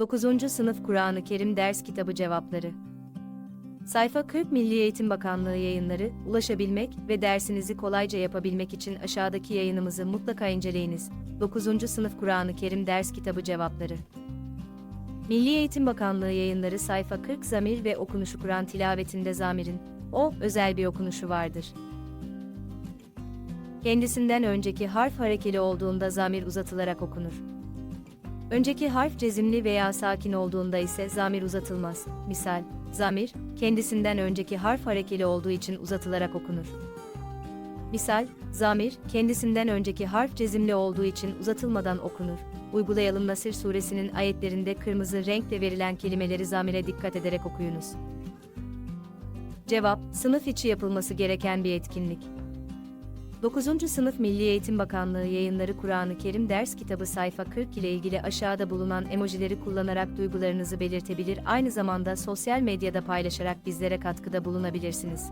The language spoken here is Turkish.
9. Sınıf Kur'an-ı Kerim Ders Kitabı Cevapları Sayfa 40 Milli Eğitim Bakanlığı yayınları, ulaşabilmek ve dersinizi kolayca yapabilmek için aşağıdaki yayınımızı mutlaka inceleyiniz. 9. Sınıf Kur'an-ı Kerim Ders Kitabı Cevapları Milli Eğitim Bakanlığı yayınları sayfa 40 zamir ve okunuşu Kur'an tilavetinde zamirin, o, özel bir okunuşu vardır. Kendisinden önceki harf harekeli olduğunda zamir uzatılarak okunur. Önceki harf cezimli veya sakin olduğunda ise zamir uzatılmaz. Misal, zamir, kendisinden önceki harf harekeli olduğu için uzatılarak okunur. Misal, zamir, kendisinden önceki harf cezimli olduğu için uzatılmadan okunur. Uygulayalım Nasır suresinin ayetlerinde kırmızı renkle verilen kelimeleri zamire dikkat ederek okuyunuz. Cevap, sınıf içi yapılması gereken bir etkinlik. 9. Sınıf Milli Eğitim Bakanlığı yayınları Kur'an-ı Kerim ders kitabı sayfa 40 ile ilgili aşağıda bulunan emojileri kullanarak duygularınızı belirtebilir aynı zamanda sosyal medyada paylaşarak bizlere katkıda bulunabilirsiniz.